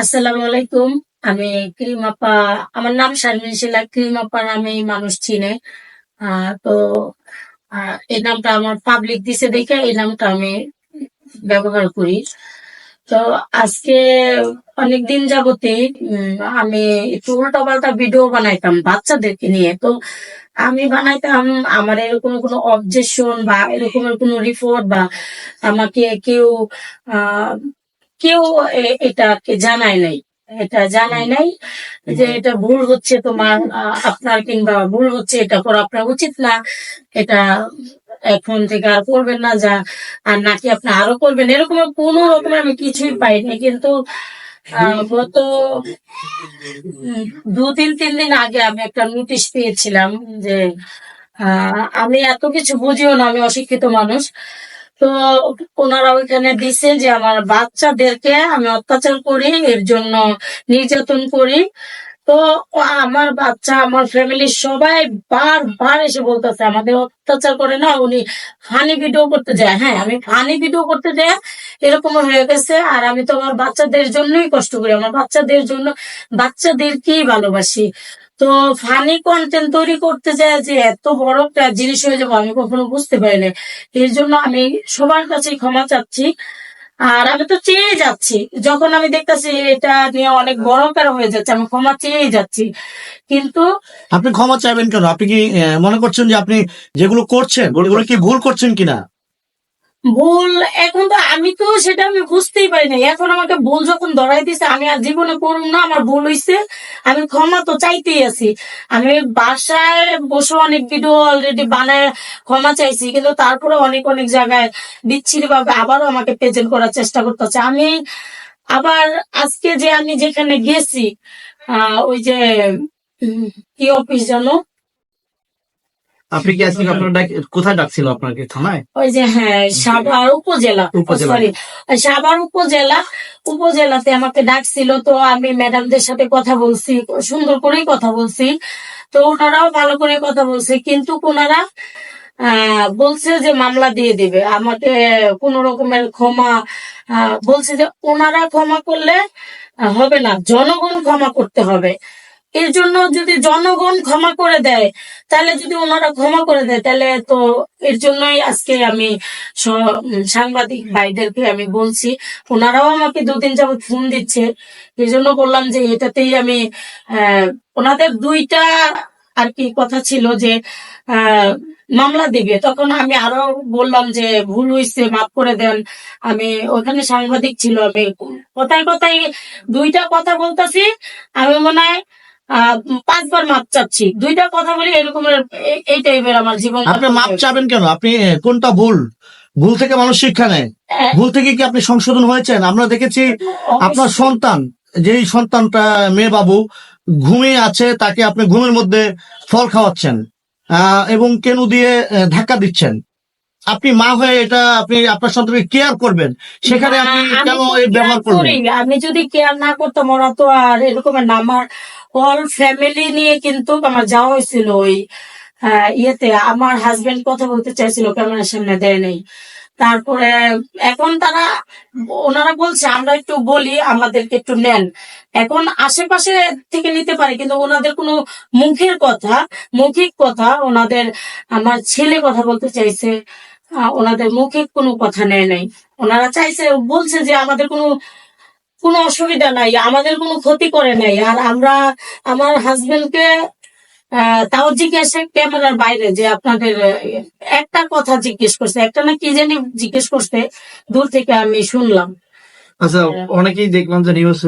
আসসালামু আলাইকুম। আমি ক্রিম আমার নাম শারমিন শিলা, ক্রিম নামে মানুষ চিনে। তো এই নামটা আমার পাবলিক দিছে দেখে এই নামটা আমি ব্যবহার করি। তো আজকে অনেকদিন যাবতে আমি একটু উল্টা পাল্টা ভিডিও বানাইতাম বাচ্চাদেরকে নিয়ে। তো আমি বানাইতাম আমার এরকম কোনো অবজেকশন বা এরকমের কোনো রিপোর্ট বা আমাকে কেউ কেউ এটাকে জানায় নাই। এটা জানাই নাই যে এটা ভুল হচ্ছে তোমার আপনার কিংবা ভুল হচ্ছে এটা করা আপনার উচিত না। এটা এখন থেকে আর করবেন না যা আর নাকি আপনি আরও করবেন। এরকম কোনো রকমের আমি কিছুই পাইনি কিন্তু আহ, গত দু তিন তিন দিন আগে আমি একটা নোটিশ পেয়েছিলাম যে আহ, আমি এত কিছু বুঝিও না আমি অশিক্ষিত মানুষ। তো ওনারা ওইখানে দিছে যে আমার বাচ্চাদেরকে আমি অত্যাচার করি, এর জন্য নির্যাতন করি। তো আমার বাচ্চা, আমার ফ্যামিলির সবাই বারবার এসে বলতেছে, আমাদের অত্যাচার করে না, উনি ফানি ভিডিও করতে যায়। হ্যাঁ আমি ফানি ভিডিও করতে যাই এরকম হয়ে গেছে। আর আমি তো আমার বাচ্চাদের জন্যই কষ্ট করি। আমার বাচ্চাদের জন্য, বাচ্চাদেরকেই ভালোবাসি। তো ফানি কন্টেন্ট তৈরি করতে যায় যে এত বড় একটা জিনিস হয়ে যাব আমি কখনো বুঝতে পারিনি। এর জন্য আমি সবার কাছে ক্ষমা চাচ্ছি। আর আমি তো চেয়ে যাচ্ছি। যখন আমি দেখতেছি এটা নিয়ে অনেক বড় কারও হয়ে যাচ্ছে আমি ক্ষমা চেয়ে যাচ্ছি। কিন্তু আপনি ক্ষমা চাইবেন কেন? আপনি কি আহ, মনে করছেন যে আপনি যেগুলো করছেন এগুলো কি ভুল করছেন কিনা? ভুল, এখন তো আমি তো সেটা আমি বুঝতেই পারি না এখন আমাকে ভুল যখন ধরাই দিছে, আমি আর জীবনে করুন না, আমার ভুল হইছে। আমি ক্ষমা তো চাইতেই আছি। আমি বাসায় বসে অনেক ভিডিও অলরেডি বানায় ক্ষমা চাইছি, কিন্তু তারপরে অনেক অনেক জায়গায় বিচ্ছিরি ভাবে আবারও আমাকে প্রেজেন্ট করার চেষ্টা করতেছে। আমি আবার আজকে যে আমি যেখানে গেছি, আহ, ওই যে কি অফিস জানো আপনি কি আজকে আপনার কোথায় ডাকছিল আপনাকে? থানায়? ওই যে হ্যাঁ সাভার উপজেলা। সরি সাভার উপজেলা। উপজেলাতে আমাকে ডাকছিল তো আমি ম্যাডামদের সাথে কথা বলছি সুন্দর করেই কথা বলছি। তো ওনারাও ভালো করে কথা বলছে কিন্তু ওনারা আহ, বলছে যে মামলা দিয়ে দিবে। আমাকে কোন রকমের ক্ষমা আহ, বলছে যে ওনারা ক্ষমা করলে হবে না। জনগণ ক্ষমা করতে হবে। এর জন্য যদি জনগণ ক্ষমা করে দেয়, তাহলে যদি ওনারা ক্ষমা করে দেয়, তাহলে তো এর জন্যই আজকে আমি সাংবাদিক ভাইদেরকে আমি বলছি, ওনারাও আমাকে দুদিন যাবত ফোন দিচ্ছে। এই জন্য বললাম যে এটাতেই আমি ওনাদের দুইটা আর কি কথা ছিল যে মামলা দিবে। তখন আমি আরও বললাম যে, ভুল হয়েছে মাফ করে দেন। আমি ওখানে সাংবাদিক ছিল, আমি কথায় কথায় দুইটা কথা বলতাছি, আমি মনে হয় পাঁচবার মাপ চাচ্ছি। দুইটা কথা বলি এরকমের এ- এই টাইপের আমার জীবন আপনি মাপ চাবেন কেন? আপনি কোনটা ভুল? ভুল থেকে মানুষ শিক্ষা নেয়। ভুল থেকে কি আপনি সংশোধন হয়েছেন? আমরা দেখেছি আপনার সন্তান যেই সন্তানটা মেয়ে বাবু ঘুমিয়ে আছে তাকে আপনি ঘুমের মধ্যে ফল খাওয়াচ্ছেন আহ, এবং কেনু দিয়ে ধাক্কা দিচ্ছেন। আপনি মা হয়ে এটা আপনি আপনার সন্তানকে কেয়ার করবেন। সেখানে আপনি কেন এই ব্যবহার করি। করবেন? আমি যদি কেয়ার না করতাম ওরা তো আর এরকমের না। আমার অল ফ্যামিলি নিয়ে কিন্তু আমার যাওয়া হয়েছিল ওই ইয়েতে। আমার হাজবেন্ড কথা বলতে চাইছিল ক্যামেরার সামনে দেয় নাই। তারপরে এখন তারা ওনারা বলছে আমরা একটু বলি আমাদেরকে একটু নেন। এখন আশেপাশে থেকে নিতে পারে কিন্তু ওনাদের কোনো মুখের কথা মৌখিক কথা ওনাদের আমার ছেলে কথা বলতে চাইছে। ওনাদের মুখে কোনো কথা নেয় নাই। ওনারা চাইছে বলছে যে আমাদের কোনো কোনো অসুবিধা নাই আমাদের কোনো ক্ষতি করে নাই। আর আমরা আমার হাজবেন্ডকে তাও জিজ্ঞাসা ক্যামেরার বাইরে যে আপনাদের একটা কথা জিজ্ঞেস করছে একটা না কি জানি জিজ্ঞেস করছে দূর থেকে আমি শুনলাম। আচ্ছা অনেকেই দেখলাম যে নিউজ